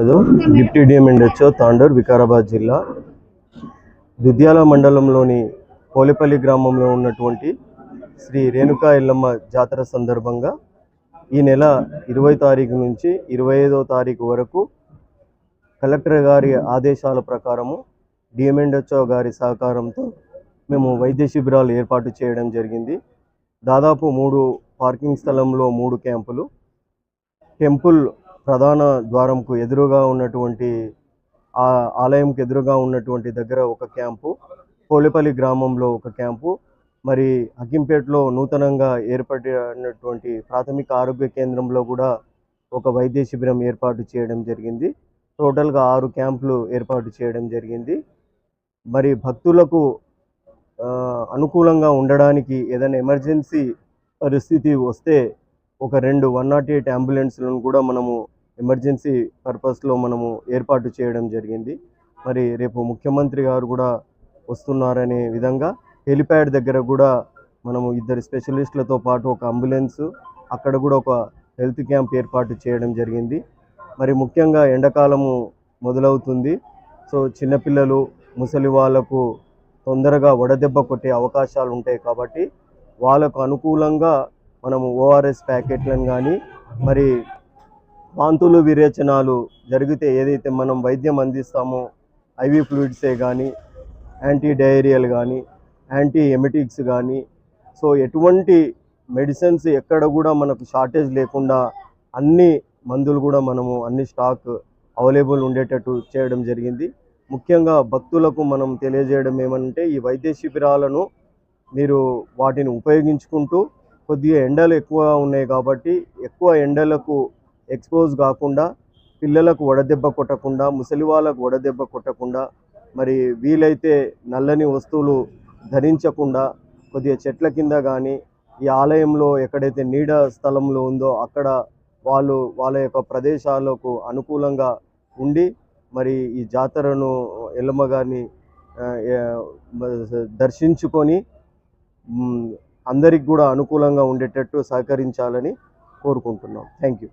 Hello deputy DM and HO Tandur Vikarabad జిల్లా. దుద్యాల మండలంలోని పోలేపల్లి గ్రామంలో ఉన్నటువంటి శ్రీ రేణుకా ఎల్లమ్మ జాతర సందర్భంగా ఈ నెల ఇరవై తారీఖు నుంచి ఇరవై ఐదో తారీఖు వరకు కలెక్టర్ గారి ఆదేశాల ప్రకారము డిఎంఎండ్హెచ్ఓ గారి సహకారంతో మేము వైద్య శిబిరాలు ఏర్పాటు చేయడం జరిగింది. దాదాపు మూడు పార్కింగ్ స్థలంలో మూడు క్యాంపులు. టెంపుల్ ప్రధాన ద్వారంకు ఎదురుగా ఉన్నటువంటి ఆ ఆలయంకు ఎదురుగా ఉన్నటువంటి దగ్గర ఒక క్యాంపు పోలేపల్లి గ్రామంలో ఒక క్యాంపు. మరి హకింపేటలో నూతనంగా ఏర్పడినటువంటి ప్రాథమిక ఆరోగ్య కేంద్రంలో కూడా ఒక వైద్య శిబిరం ఏర్పాటు చేయడం జరిగింది. టోటల్గా ఆరు క్యాంపులు ఏర్పాటు చేయడం జరిగింది. మరి భక్తులకు అనుకూలంగా ఉండడానికి ఏదైనా ఎమర్జెన్సీ పరిస్థితి వస్తే ఒక రెండు వన్ నాట్ ఎయిట్ అంబులెన్స్లను కూడా మనము ఎమర్జెన్సీ పర్పస్లో మనము ఏర్పాటు చేయడం జరిగింది. మరి రేపు ముఖ్యమంత్రి గారు కూడా వస్తున్నారనే విధంగా హెలిప్యాడ్ దగ్గర కూడా మనము ఇద్దరు స్పెషలిస్టులతో పాటు ఒక అంబులెన్స్ అక్కడ కూడా ఒక హెల్త్ క్యాంప్ ఏర్పాటు చేయడం జరిగింది. మరి ముఖ్యంగా ఎండాకాలము మొదలవుతుంది. సో చిన్నపిల్లలు ముసలి వాళ్ళకు తొందరగా వడదెబ్బ కొట్టే అవకాశాలు ఉంటాయి కాబట్టి వాళ్ళకు అనుకూలంగా మనము ఓఆర్ఎస్ ప్యాకెట్లను కానీ మరి వాంతులు విరేచనాలు జరిగితే ఏదైతే మనం వైద్యం అందిస్తామో ఐవి ఫ్లూయిడ్సే కానీ యాంటీ డయేరియల్ కానీ యాంటీ ఎమెటిక్స్ కానీ సో ఎటువంటి మెడిసిన్స్ ఎక్కడ కూడా మనకు షార్టేజ్ లేకుండా అన్ని మందులు కూడా మనము అన్ని స్టాక్ అవైలబుల్ ఉండేటట్టు చేయడం జరిగింది. ముఖ్యంగా భక్తులకు మనం తెలియజేయడం ఏమంటే ఈ వైద్య శిబిరాలను మీరు వాటిని ఉపయోగించుకుంటూ కొద్దిగా ఎండలు ఎక్కువ ఉన్నాయి కాబట్టి ఎక్కువ ఎండలకు ఎక్స్పోజ్ కాకుండా పిల్లలకు వడదెబ్బ కొట్టకుండా ముసలి వాళ్ళకు వడదెబ్బ కొట్టకుండా మరి వీలైతే నల్లని వస్తువులు ధరించకుండా కొద్దిగా చెట్ల కింద కానీ ఈ ఆలయంలో ఎక్కడైతే నీడ స్థలంలో ఉందో అక్కడ వాళ్ళు వాళ్ళ యొక్క ప్రదేశాలకు అనుకూలంగా ఉండి మరి ఈ జాతరను ఎల్లమ్మగారిని దర్శించుకొని అందరికి కూడా అనుకూలంగా ఉండేటట్టు సహకరించాలని కోరుకుంటున్నాం. Thank you